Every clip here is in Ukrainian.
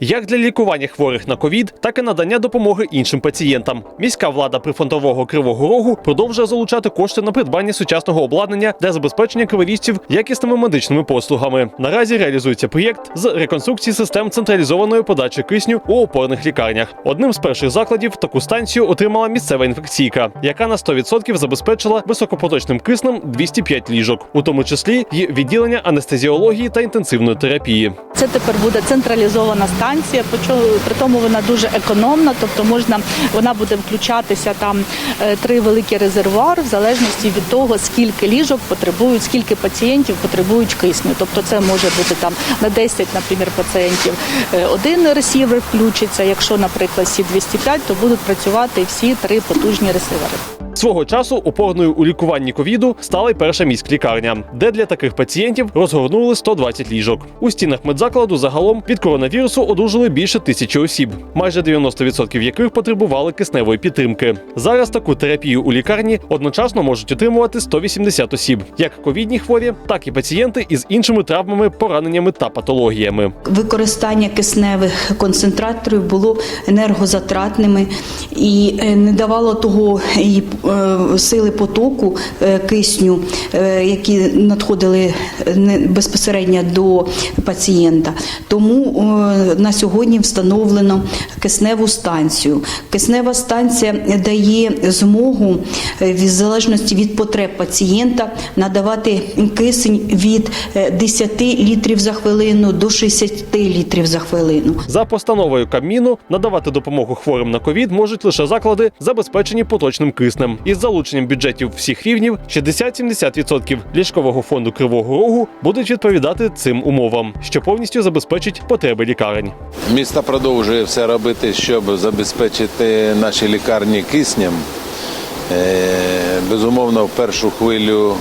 як для лікування хворих на ковід, так і надання допомоги іншим пацієнтам. Міська влада прифронтового кривого рогу продовжує залучати кошти на придбання сучасного обладнання для забезпечення криворіжців якісними медичними послугами. Наразі реалізується проєкт з реконструкції систем централізованої подачі кисню у опорних лікарнях. Одним з перших закладів таку станцію отримала місцева інфекційка, яка на 100% забезпечила високопоточним киснем 205 ліжок, у тому числі й відділення анестезіології та інтенсивної терапії. Це тепер буде централізована станція, при тому вона дуже економна, тобто можна вона буде включатися там е, три великі резервуари в залежності від того, скільки ліжок потребують, скільки пацієнтів потребують кисню. Тобто це може бути там на 10, наприклад, пацієнтів е, один ресівер включиться. Якщо, наприклад, всі 205, то будуть працювати всі три потужні ресивери. Свого часу опорною у лікуванні ковіду стала й перша міськлікарня, де для таких пацієнтів розгорнули 120 ліжок. У стінах медзакладу загалом від коронавірусу одужали більше тисячі осіб, майже 90% яких потребували кисневої підтримки. Зараз таку терапію у лікарні одночасно можуть отримувати 180 осіб, як ковідні хворі, так і пацієнти із іншими травмами, пораненнями та патологіями. Використання кисневих концентраторів було енергозатратними і е, не давало того і, е, сили потоку е, кисню, е, які надходили безпосередньо до пацієнта. Тому е, на сьогодні встановлено кисневу станцію. Киснева станція дає змогу е, в залежності від потреб пацієнта надавати кисень від е, 10 літрів за хвилину до 60 літрів за хвилину. За постановою Кабміну надавати допомогу хворим на ковід можуть лише заклади, забезпечені поточним киснем. Із залученням бюджетів всіх рівнів 60-70% ліжкового фонду Кривого Рогу будуть відповідати цим умовам, що повністю забезпечить потреби лікарень. Місто продовжує все робити, щоб забезпечити наші лікарні киснем. Е, Безумовно, в першу хвилю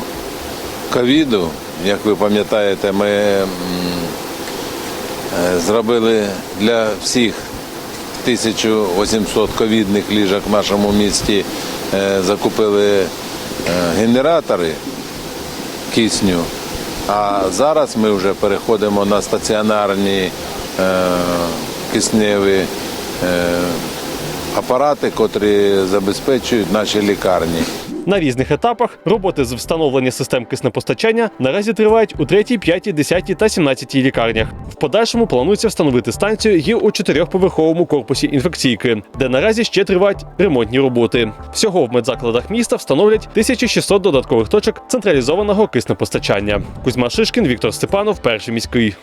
ковіду, як ви пам'ятаєте, ми е, зробили для всіх 1800 ковідних ліжок в нашому місті, е, закупили е, генератори кисню. А зараз ми вже переходимо на стаціонарні е, кисневі апарати, котрі забезпечують наші лікарні. На різних етапах роботи з встановлення систем киснепостачання наразі тривають у 3, 5, 10 та 17 лікарнях. В подальшому планується встановити станцію і у чотирьохповерховому корпусі інфекційки, де наразі ще тривають ремонтні роботи. Всього в медзакладах міста встановлять 1600 додаткових точок централізованого киснепостачання. Кузьма Шишкін, Віктор Степанов, перший міський.